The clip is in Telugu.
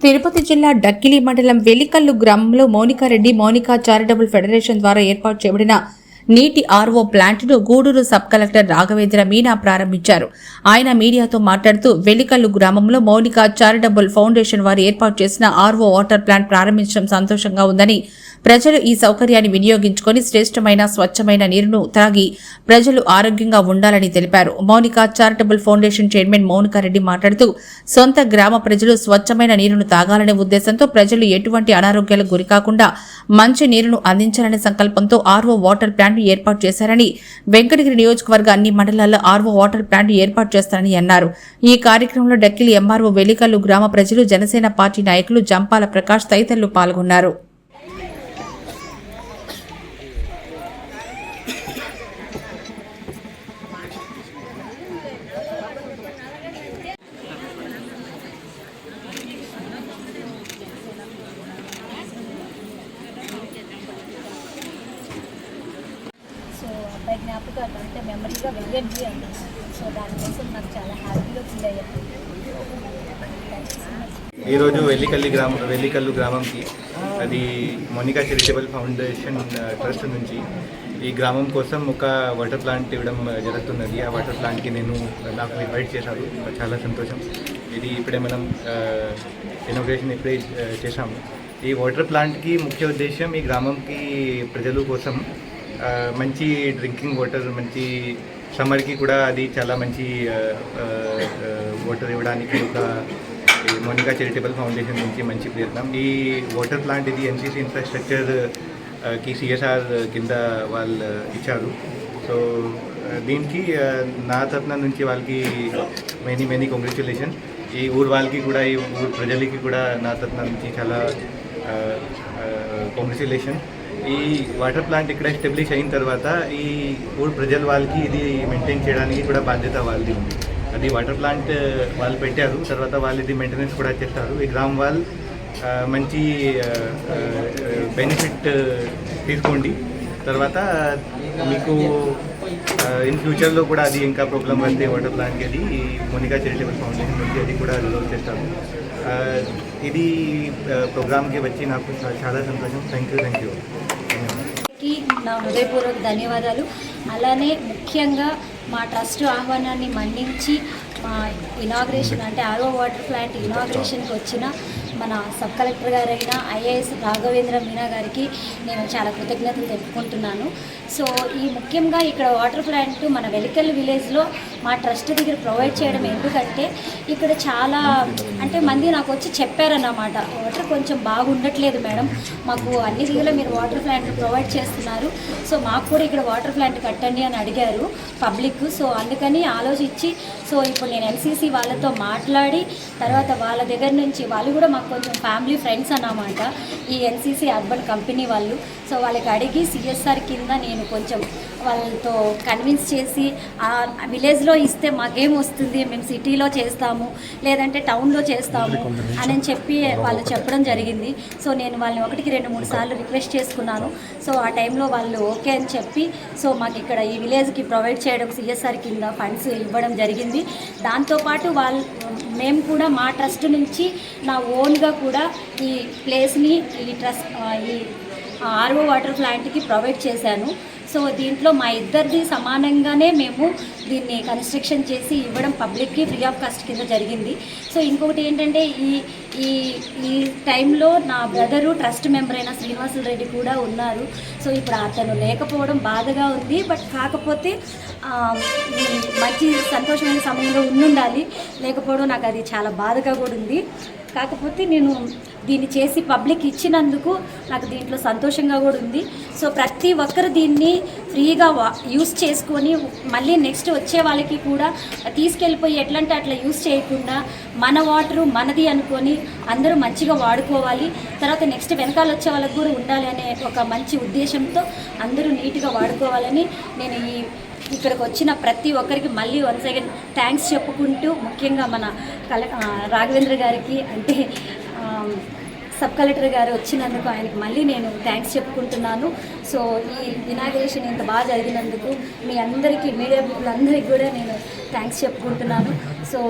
తిరుపతి జిల్లా డక్కిలి మండలం వెలికల్లు గ్రామంలో మౌనికారెడ్డి మోనికా చారిటబుల్ ఫెడరేషన్ ద్వారా ఏర్పాటు చేయబడిన నీటి ఆర్ఓ ప్లాంట్ను గూడూరు సబ్ కలెక్టర్ రాఘవేంద్ర మీనా ప్రారంభించారు. ఆయన మీడియాతో మాట్లాడుతూ వెలికల్లు గ్రామంలో మౌనిక చారిటబుల్ ఫౌండేషన్ వారు ఏర్పాటు చేసిన ఆర్ఓ వాటర్ ప్లాంట్ ప్రారంభించడం సంతోషంగా ఉందని ప్రజలు ఈ సౌకర్యాన్ని వినియోగించుకొని శ్రేష్టమైన స్వచ్ఛమైన నీరును త్రాగి ప్రజలు ఆరోగ్యంగా ఉండాలని తెలిపారు. Mounika charitable foundation chairman Mounika Reddy మాట్లాడుతూ సొంత గ్రామ ప్రజలు స్వచ్ఛమైన నీరును తాగాలనే ఉద్దేశంతో ప్రజలు ఎటువంటి అనారోగ్యాలకు గురికాకుండా మంచి నీరును అందించాలనే సంకల్పంతో ఆర్ఓ వాటర్ ప్లాంట్ ఏర్పాటు చేశారని వెంకటగిరి నియోజకవర్గ అన్ని మండలాల్లో ఆర్ఓ వాటర్ ప్లాంట్ ఏర్పాటు చేస్తారని అన్నారు. ఈ కార్యక్రమంలో డక్కిలి ఎంఆర్ఓ వెలికల్లు గ్రామ ప్రజలు జనసేన పార్టీ నాయకులు జంపాల ప్రకాష్ తదితరులు పాల్గొన్నారు సో అబ్బాయి జ్ఞాపకాలు అంటే మెమరీగా వెళ్ళండి అండి సో దానికోసం నాకు చాలా హ్యాపీగా ఫీల్ అయ్యాను. ఈరోజు వెల్లికల్లి గ్రామం వెల్లికల్లు గ్రామంకి అది మోనికా చారిటబుల్ ఫౌండేషన్ ట్రస్ట్ నుంచి ఈ గ్రామం కోసం ఒక వాటర్ ప్లాంట్ ఇవ్వడం జరుగుతున్నది. ఆ వాటర్ ప్లాంట్కి నేను నాకు ఇన్వైట్ చేశారు. చాలా సంతోషం. ఇది ఇప్పుడే మనం ఇనోగ్రేషన్ ఇప్పుడే చేశాము. ఈ వాటర్ ప్లాంట్కి ముఖ్య ఉద్దేశం ఈ గ్రామంకి ప్రజల కోసం మంచి డ్రింకింగ్ వాటర్ మంచి సమ్మర్కి కూడా అది చాలా మంచి వాటర్ ఇవ్వడానికి ఒక మోనికా చారిటబుల్ ఫౌండేషన్ నుంచి మంచి ప్రయత్నం. ఈ వాటర్ ప్లాంట్ ఇది ఎన్సీసీ ఇన్ఫ్రాస్ట్రక్చర్కి సిఎస్ఆర్ కింద వాళ్ళు ఇచ్చారు. సో దీనికి నా తరఫున నుంచి వాళ్ళకి మెనీ మెనీ కంగ్రాచులేషన్ ఈ ఊరు వాళ్ళకి కూడా ఈ ఊరు ప్రజలకి కూడా నా తరఫున నుంచి చాలా కంగ్రాచులేషన్ ఈ వాటర్ ప్లాంట్ ఇక్కడ ఎస్టాబ్లిష్ అయిన తర్వాత ఈ ఊరు ప్రజల వాళ్ళకి ఇది మెయింటైన్ చేయడానికి కూడా బాధ్యత వాళ్ళది ఉంది. అది వాటర్ ప్లాంట్ వాళ్ళు పెట్టారు. తర్వాత వాళ్ళు ఇది మెయింటెనెన్స్ కూడా చేస్తారు. ఈ గ్రామ్ వాళ్ళు మంచి బెనిఫిట్ తీసుకోండి. తర్వాత మీకు ఇన్ ఫ్యూచర్లో కూడా అది ఇంకా ప్రాబ్లం వస్తే వాటర్ ప్లాంట్కి అది మోనికా చారిటబుల్ ఫౌండేషన్ నుంచి అది కూడా రిజల్వ్ చేస్తారు. ఇది ప్రోగ్రామ్కి వచ్చి నాకు చాలా సంతోషం. థ్యాంక్ యూ థ్యాంక్ యూ నా హృదయపూర్వక ధన్యవాదాలు. అలానే ముఖ్యంగా మా ట్రస్ట్ ఆహ్వానాన్ని మన్నించి మా ఇనాగ్రేషన్ అంటే ఆరో వాటర్ ప్లాంట్ ఇనాగ్రేషన్కి వచ్చిన మన సబ్ కలెక్టర్ గారైన ఐఏఎస్ రాఘవేంద్ర మీనా గారికి నేను చాలా కృతజ్ఞతలు తెలుపుకుంటున్నాను. సో ఈ ముఖ్యంగా ఇక్కడ వాటర్ ప్లాంట్ మన వెలికల్ విలేజ్లో మా ట్రస్ట్ దగ్గర ప్రొవైడ్ చేయడం ఎందుకంటే ఇక్కడ చాలా అంటే మంది నాకు వచ్చి చెప్పారన్నమాట వాటర్ కొంచెం బాగుండట్లేదు మేడం మాకు అన్ని దిగులో మీరు వాటర్ ప్లాంట్ ప్రొవైడ్ చేస్తున్నారు సో మాకు కూడా ఇక్కడ వాటర్ ప్లాంట్ కట్టండి అని అడిగారు పబ్లిక్. సో అందుకని ఆలోచించి సో ఇప్పుడు నేను ఎన్సీసీ వాళ్ళతో మాట్లాడి తర్వాత వాళ్ళ దగ్గర నుంచి వాళ్ళు కూడా మాకు కొంచెం ఫ్యామిలీ ఫ్రెండ్స్ అన్నమాట. ఈ ఎన్సీసీ అర్బన్ కంపెనీ వాళ్ళు. సో వాళ్ళకి అడిగి సిఎస్ఆర్ కింద నేను కొంచెం వాళ్ళతో కన్విన్స్ చేసి ఆ విలేజ్లో ఇస్తే మాకేం వస్తుంది? మేము సిటీలో చేస్తాము లేదంటే టౌన్లో చేస్తాము అని చెప్పి వాళ్ళు చెప్పడం జరిగింది. సో నేను వాళ్ళని ఒకటికి రెండు మూడు సార్లు రిక్వెస్ట్ చేసుకున్నాను. సో ఆ టైంలో వాళ్ళు ఓకే అని చెప్పి సో మాకు ఇక్కడ ఈ విలేజ్కి ప్రొవైడ్ చేయడం సిఎస్ఆర్ కింద ఫండ్స్ ఇవ్వడం జరిగింది. దాంతోపాటు వాళ్ళు మేము కూడా మా ట్రస్ట్ నుంచి నా ఓన్గా కూడా ఈ ప్లేస్ని ఈ ట్రస్ట్ ఈ ఆర్ఓ వాటర్ ప్లాంట్కి ప్రొవైడ్ చేశాను. సో దీంట్లో మా ఇద్దరిది సమానంగానే మేము దీన్ని కన్స్ట్రక్షన్ చేసి ఇవ్వడం పబ్లిక్కి ఫ్రీ ఆఫ్ కాస్ట్ కింద జరిగింది. సో ఇంకొకటి ఏంటంటే ఈ ఈ ఈ టైంలో నా బ్రదరు ట్రస్ట్ మెంబర్ అయిన శ్రీనివాసులు రెడ్డి కూడా ఉన్నారు. సో ఇప్పుడు అతను లేకపోవడం బాధగా ఉంది. బట్ కాకపోతే మంచి సంతోషమైన సమయంలో ఉండుండాలి. లేకపోవడం నాకు అది చాలా బాధగా కూడా ఉంది. కాకపోతే నేను దీన్ని చేసి పబ్లిక్ ఇచ్చినందుకు నాకు దీంట్లో సంతోషంగా కూడా ఉంది. సో ప్రతి ఒక్కరు దీన్ని ఫ్రీగా వా యూస్ చేసుకొని మళ్ళీ నెక్స్ట్ వచ్చే వాళ్ళకి కూడా తీసుకెళ్ళిపోయి ఎట్లంటే అట్లా యూస్ చేయకుండా మన వాటరు మనది అనుకొని అందరూ మంచిగా వాడుకోవాలి. తర్వాత నెక్స్ట్ వెనకాల వచ్చే వాళ్ళకి కూడా ఉండాలి అనే ఒక మంచి ఉద్దేశంతో అందరూ నీట్గా వాడుకోవాలని నేను ఈ ఇక్కడికి వచ్చిన ప్రతి ఒక్కరికి మళ్ళీ వన్స్ అగైన్ థ్యాంక్స్ చెప్పుకుంటూ ముఖ్యంగా మన కల రాఘవేంద్ర గారికి అంటే సబ్ కలెక్టర్ గారు వచ్చినందుకు ఆయనకి మళ్ళీ నేను థ్యాంక్స్ చెప్పుకుంటున్నాను. సో ఈ ఇనాగ్రేషన్ ఇంత బాగా జరిగినందుకు మీ అందరికీ మీడియా పీపుల్ అందరికీ కూడా నేను థ్యాంక్స్ చెప్పుకుంటున్నాను. సో